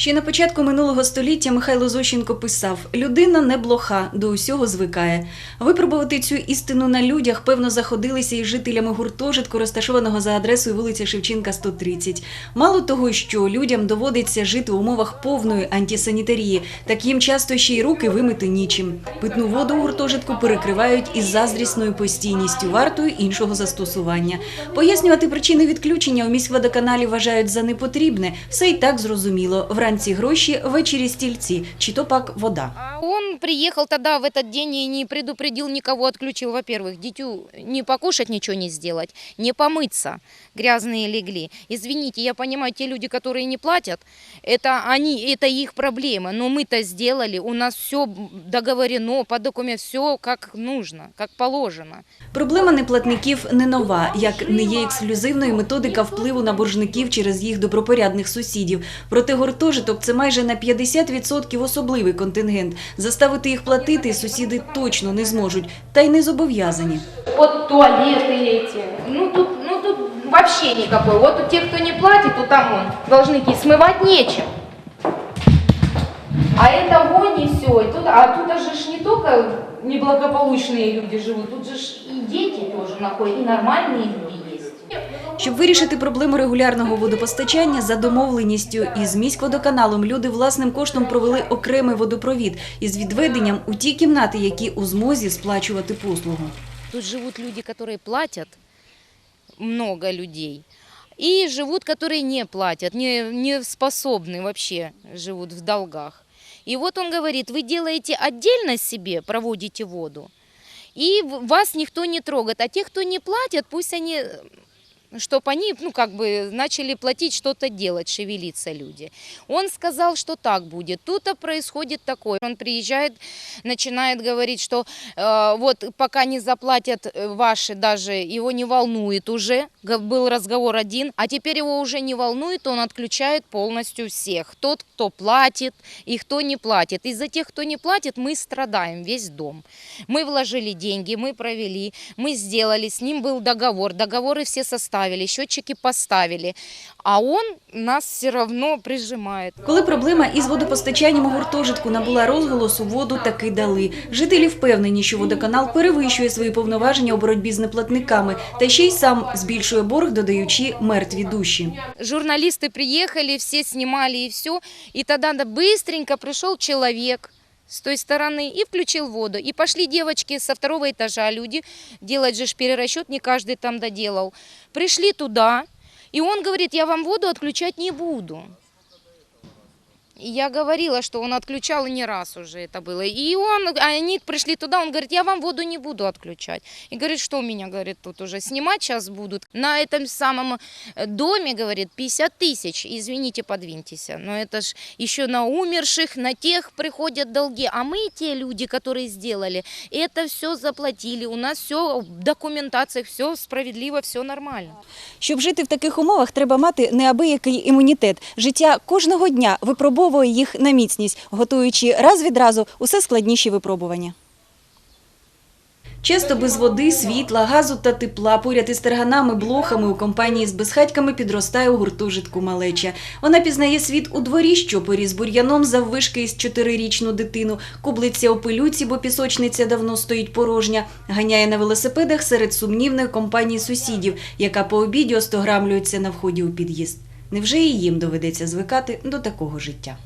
Ще на початку минулого століття Михайло Зощенко писав: людина не блоха, до усього звикає. Випробувати цю істину на людях, певно, заходилися і жителями гуртожитку, розташованого за адресою вулиця Шевченка, 130. Мало того, що людям доводиться жити в умовах повної антисанітарії, так їм часто ще й руки вимити нічим. Питну воду у гуртожитку перекривають із заздрісною постійністю, вартою іншого застосування. Пояснювати причини відключення у міськводоканалі вважають за непотрібне. Все й так зрозуміло Вранці гроші, ввечері стільці, чи то пак вода. А Он приехал тогда в этот день и не предупредил никого, отключил, во-первых, дитю не покушать ничего не сделать, не помыться, грязные легли. Извините, я понимаю, те люди, которые не платят, это они, это их проблема, но мы-то сделали, у нас все договорено, по документам, все как нужно, как положено. Проблема неплатників не нова, як не є ексклюзивною методика впливу на боржників через їх добропорядних сусідів. Проте гуртожиток – це майже на 50% особливий контингент. Заставити їх платити сусіди точно не зможуть, та й не зобов'язані. Вот туалеты эти, ну тут, ну тут вообще никакой. Вот у тех, кто не платит, то там он, должны идти, смывать нечем. А это вон и все. И тут, а тут же ж не только неблагополучные люди живут, тут же ж и дети тоже находят, и нормальные люди есть. Щоб вирішити проблему регулярного водопостачання за домовленістю із міськводоканалом, люди власним коштом провели окремий водопровід із відведенням у ті кімнати, які у змозі сплачувати послугу. Тут живут люди, которые платят, много людей. И живут, которые не платят, не, не способны вообще, живут в долгах. И вот он говорит, вы делаете отдельно себе, проводите воду, и в- вас никто не трогает. А те, кто не платят, пусть они, чтобы они, ну, как бы, начали платить, что-то делать, шевелиться люди. Он сказал, что так будет. Тут происходит такое. Он приезжает, начинает говорить, что э, вот пока не заплатят э, ваши, даже его не волнует уже. Г- Был разговор один, а теперь его уже не волнует, он отключает полностью всех. Тот, кто платит и кто не платит. Из-за тех, кто не платит, мы страдаем, весь дом. Мы вложили деньги, мы провели, мы сделали, с ним был договор, договоры все составили, счетчики поставили, а он нас все равно прижимает. Коли проблема із водопостачанням у гуртожитку набула розголосу, воду таки дали. Жителі впевнені, що водоканал перевищує свої повноваження у боротьбі з неплатниками, та ще й сам збільшує борг, додаючи мертві душі. Журналисты приехали, все снимали и все. Тогда да, быстренько пришел человек с той стороны и включил воду. И пошли девочки со второго этажа, люди, делать же перерасчет, не каждый там доделал. Пришли туда, и он говорит, я вам воду отключать не буду. Я говорила, что он отключал не раз уже это было. И он, а они пришли туда, он говорит, я вам воду не буду отключать. И говорит, что меня, говорит, тут уже снимать сейчас будут. На этом самом э, доме, говорит, 50 тысяч, извините, подвиньтесь. Но это ж еще на умерших, на тех приходят долги. А мы, те люди, которые сделали, это все заплатили. У нас все в документациях, все справедливо, все нормально. Щоб жити в таких умовах, треба мати неабиякий імунітет. Життя кожного дня випробовує їх на міцність, готуючи раз від разу усе складніші випробування. Часто без води, світла, газу та тепла поряд із тарганами, блохами у компанії з безхатьками підростає у гуртожитку малеча. Вона пізнає світ у дворі, що поріз бур'яном заввишки із чотирирічну дитину, кублиться у пилюці, бо пісочниця давно стоїть порожня, ганяє на велосипедах серед сумнівної компанії сусідів, яка по обіді остограмлюється на вході у під'їзд. Невже і їм доведеться звикати до такого життя?